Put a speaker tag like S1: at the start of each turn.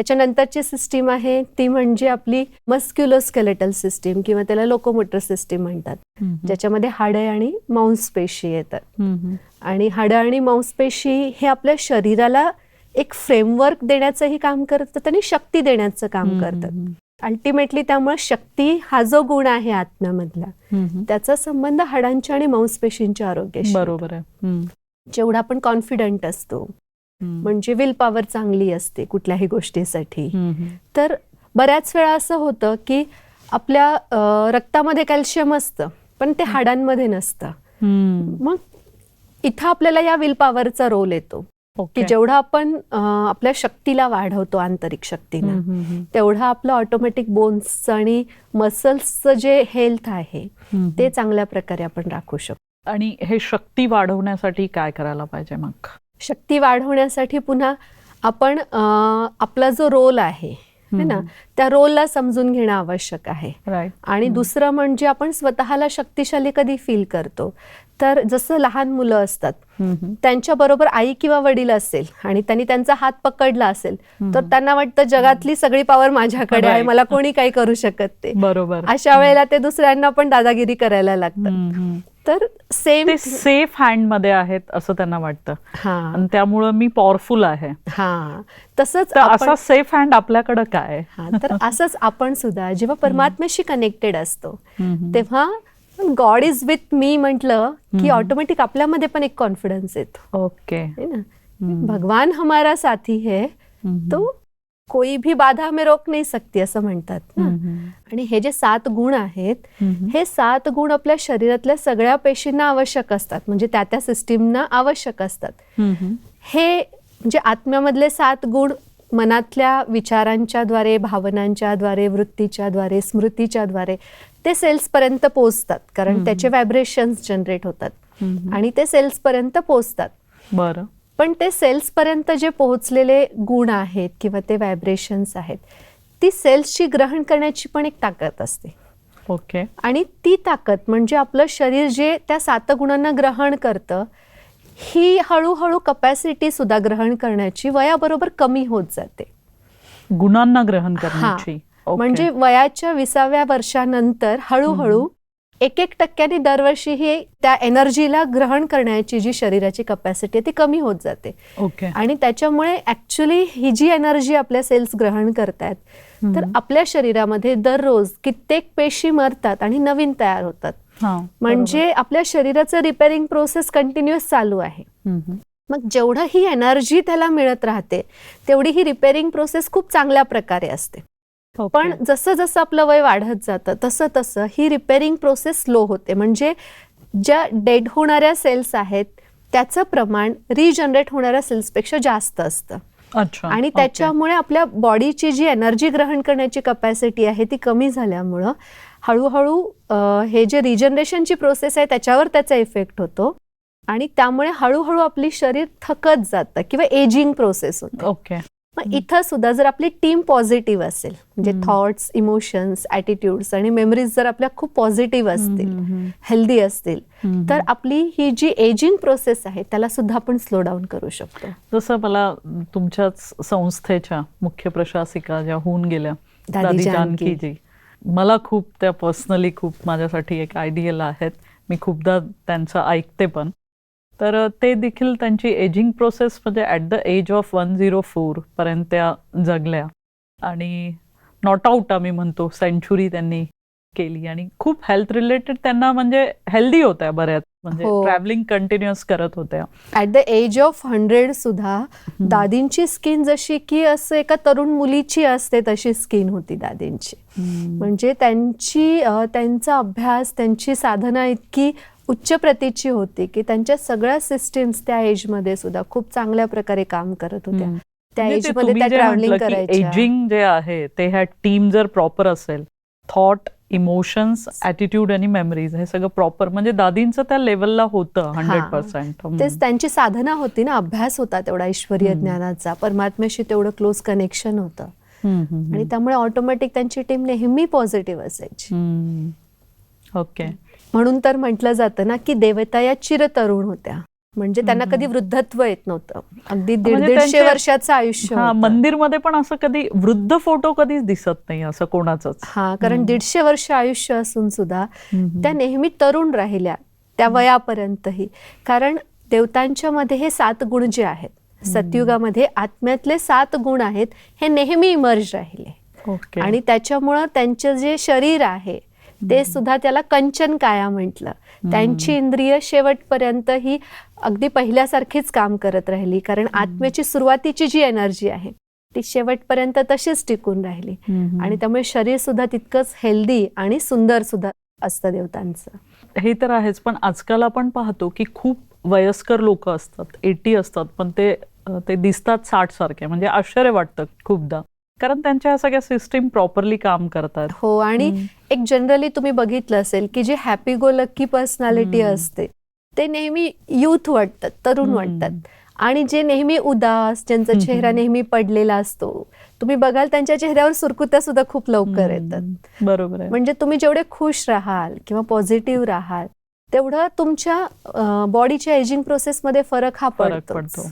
S1: त्याच्यानंतरची सिस्टीम आहे ती म्हणजे आपली मस्क्युलोस्केलेटल सिस्टीम किंवा त्याला लोकोमोटर सिस्टीम म्हणतात. ज्याच्यामध्ये हाडे आणि मांसपेशी येतात. आणि हाडं आणि मांसपेशी हे आपल्या शरीराला एक फ्रेमवर्क देण्याचंही काम करतात आणि शक्ती देण्याचं काम करतात. अल्टिमेटली त्यामुळे शक्ती हा जो गुण आहे आत्म्यामधला त्याचा संबंध हाडांच्या आणि मांसपेशींच्या आरोग्याशी
S2: बरोबर आहे.
S1: जेवढा आपण कॉन्फिडंट असतो. म्हणजे विल पॉवर चांगली असते कुठल्याही गोष्टीसाठी. तर बऱ्याच वेळा असं होतं की आपल्या रक्तामध्ये कॅल्शियम असतं पण ते हाडांमध्ये नसतं. मग इथं आपल्याला या विल पॉवरचा रोल येतो की. जेवढा आपण आपल्या शक्तीला वाढवतो आंतरिक
S2: हम्म.
S1: तेवढं आपलं ऑटोमॅटिक बोन्सचं आणि मसल्सचं जे हेल्थ आहे. ते चांगल्या प्रकारे आपण राखू शकतो
S2: आणि हे शक्ती वाढवण्यासाठी काय करायला पाहिजे मग
S1: शक्ती वाढवण्यासाठी पुन्हा आपण आपला जो रोल आहे है ना. त्या रोलला समजून घेणं आवश्यक आहे. आणि दुसरं म्हणजे आपण स्वतःला शक्तिशाली कधी फील करतो? तर जसं लहान मुलं असतात त्यांच्या बरोबर आई किंवा वडील असेल आणि त्यांनी त्यांचा हात पकडला असेल तर त्यांना वाटतं जगातली सगळी पॉवर माझ्याकडे आहे. मला कोणी काही करू शकत ते
S2: बरोबर.
S1: अशा वेळेला ते दुसऱ्यांना पण दादागिरी करायला लागतात. तर सेम
S2: ते सेफ हँडमध्ये आहेत असं त्यांना वाटतं. त्यामुळं मी पॉवरफुल आहे.
S1: हा. तसंच
S2: असा सेफ हँड आपल्याकडे काय?
S1: तर असंच आपण सुद्धा जेव्हा परमात्म्याशी कनेक्टेड असतो
S2: हम्म.
S1: तेव्हा गॉड इज विथ मी म्हटलं की ऑटोमॅटिक आपल्यामध्ये पण एक कॉन्फिडन्स येतो.
S2: ओके.
S1: ना? भगवान हमारा साथी है तो कोई भी बाधा हमें रोक नाही सकती असं म्हणतात ना. आणि हे जे सात गुण आहेत हे सात गुण आपल्या शरीरातल्या सगळ्या पेशींना आवश्यक असतात. म्हणजे त्या त्या सिस्टीमना आवश्यक असतात. हे म्हणजे आत्म्यामधले सात गुण मनातल्या विचारांच्या द्वारे भावनांच्या द्वारे वृत्तीच्या द्वारे स्मृतीच्या द्वारे ते सेल्सपर्यंत पोहोचतात कारण त्याचे व्हायब्रेशन्स जनरेट होतात. आणि ते सेल्सपर्यंत पोहोचतात.
S2: बरं.
S1: पण ते सेल्सपर्यंत जे पोहोचलेले गुण आहेत किंवा ते व्हायब्रेशन्स आहेत ती सेल्सची ग्रहण करण्याची पण एक ताकद असते.
S2: ओके
S1: आणि ती ताकद म्हणजे आपलं शरीर जे त्या सात गुणांना ग्रहण करतं ही हळूहळू कपॅसिटी सुद्धा ग्रहण करण्याची वयाबरोबर कमी होत जाते.
S2: गुणांना ग्रहण करण्याची.
S1: म्हणजे वयाच्या विसाव्या वर्षानंतर हळूहळू एक एक टक्क्याने दरवर्षी ही त्या एनर्जीला ग्रहण करण्याची जी शरीराची कपॅसिटी आहे ती कमी होत जाते.
S2: ओके
S1: आणि त्याच्यामुळे ऍक्च्युली ही जी एनर्जी आपल्या सेल्स ग्रहण करतायत तर आपल्या शरीरामध्ये दररोज कित्येक पेशी मरतात आणि नवीन तयार होतात. म्हणजे आपल्या शरीराचं रिपेअरिंग प्रोसेस कंटिन्युअस चालू आहे.
S2: हम्म.
S1: मग जेवढं ही एनर्जी त्याला मिळत राहते तेवढी ही रिपेअरिंग प्रोसेस खूप चांगल्या प्रकारे असते. पण जसं जसं आपलं वय वाढत जातं तसं तसं ही रिपेअरिंग प्रोसेस स्लो होते. म्हणजे ज्या डेड होणाऱ्या सेल्स आहेत त्याचं प्रमाण रिजनरेट होणाऱ्या सेल्सपेक्षा जास्त असतं.
S2: अच्छा
S1: आणि. त्याच्यामुळे आपल्या बॉडीची जी एनर्जी ग्रहण करण्याची कपॅसिटी आहे ती कमी झाल्यामुळं हळूहळू हे जे रिजनरेशनची प्रोसेस आहे त्याच्यावर त्याचा इफेक्ट होतो. आणि त्यामुळे हळूहळू आपली शरीर थकत जातं किंवा एजिंग प्रोसेस होते.
S2: ओके
S1: मग इथं सुद्धा जर आपली टीम पॉझिटिव्ह असेल म्हणजे. थॉट्स इमोशन्स ॲटिट्यूड्स आणि मेमरीज जर आपल्या खूप पॉझिटिव्ह असतील हेल्दी असतील. तर आपली ही जी एजिंग प्रोसेस आहे त्याला सुद्धा आपण स्लो डाऊन करू शकतो
S2: जसं मला तुमच्याच संस्थेच्या मुख्य प्रशासिका ज्या होऊन गेल्या
S1: दादी.
S2: जानकीजी मला खूप त्या पर्सनली खूप माझ्यासाठी एक आयडियल आहेत मी खूपदा त्यांचं ऐकते पण तर ते देखील त्यांची एजिंग प्रोसेस म्हणजे at the age of one zero four पर्यंत त्या जगल्या. आणि नॉट आऊट आम्ही म्हणतो सेंचुरी त्यांनी केली. आणि खूप हेल्थ रिलेटेड त्यांना म्हणजे हेल्दी होत्या बऱ्याच. म्हणजे
S1: हो.
S2: ट्रॅव्हलिंग कंटिन्युअस करत होत्या.
S1: At the age of hundred सुद्धा दादींची स्किन जशी की असं एका तरुण मुलीची असते तशी स्किन होती दादींची. म्हणजे त्यांची त्यांचा अभ्यास त्यांची साधना इतकी उच्च प्रतीची होती की त्यांच्या सगळ्या सिस्टीम्स त्या एजमध्ये सुद्धा खूप चांगल्या प्रकारे काम करत होत्या. त्या
S2: म्हणजे
S1: एजमध्ये
S2: तुम्ही
S1: त्या ट्रॅव्हलिंग
S2: म्हटलं की
S1: करायच्या.
S2: एजिंग जे आहे ते ह्या टीम जर प्रॉपर असेल थॉट इमोशन्स ॲटिट्यूड आणि मेमरीज हे सगळं प्रॉपर म्हणजे दादींचं त्या लेवलला होतं हंड्रेड पर्सेंट
S1: तेच त्यांची साधना होती ना अभ्यास होता तेवढा ईश्वरीय
S2: हम्म.
S1: ज्ञानाचा. परमात्म्याशी तेवढं क्लोज कनेक्शन होतं. आणि त्यामुळे ऑटोमॅटिक त्यांची टीम नेहमी पॉझिटिव्ह असायची.
S2: ओके
S1: म्हणून तर म्हटलं जातं ना की देवता या चिरतरुण होत्या. म्हणजे त्यांना कधी वृद्धत्व येत नव्हतं. अगदी दीड
S2: म्हणजे
S1: दीडशे वर्षाचं आयुष्य
S2: हा. मंदिरमध्ये पण असं कधी वृद्ध फोटो कधीच दिसत नाही असं कोणाचंच.
S1: हा कारण दीडशे वर्ष आयुष्य असून सुद्धा. त्या नेहमी तरुण राहिल्या त्या वयापर्यंतही. कारण देवतांच्या मध्ये हे सात गुण जे आहेत सतयुगामध्ये आत्म्यातले सात गुण आहेत हे नेहमी इमर्ज राहिले. आणि त्याच्यामुळं त्यांचं जे शरीर आहे ते सुद्धा त्याला कंचन काया म्हटलं. त्यांची इंद्रिय शेवटपर्यंत ही अगदी पहिल्यासारखीच काम करत राहिली. कारण आत्म्याची सुरुवातीची जी एनर्जी आहे ती शेवटपर्यंत तशीच टिकून राहिली. आणि त्यामुळे शरीर सुद्धा तितकंच हेल्दी आणि सुंदर सुद्धा असतं देवतांचं.
S2: हे तर आहेच पण आजकाल आपण पाहतो की खूप वयस्कर लोक असतात एटी असतात पण ते ते दिसतात साठ सारखे म्हणजे आश्चर्य वाटतं खूपदा. कारण त्यांच्या सगळ्या सिस्टीम प्रॉपरली काम करतात.
S1: हो आणि एक जनरली तुम्ही बघितलं असेल की जे हॅपी गो लक्की पर्सनॅलिटी असते ते नेहमी युथ वाटतात तरुण. वाटतात. आणि जे नेहमी उदास ज्यांचा चेहरा नेहमी पडलेला असतो तुम्ही बघाल त्यांच्या चेहऱ्यावर सुरकुत्या सुद्धा खूप लवकर येतात.
S2: बरोबर
S1: म्हणजे तुम्ही जेवढे खुश राहाल किंवा पॉझिटिव्ह राहाल तेवढं तुमच्या बॉडीच्या एजिंग प्रोसेसमध्ये फरक हा
S2: पडतो.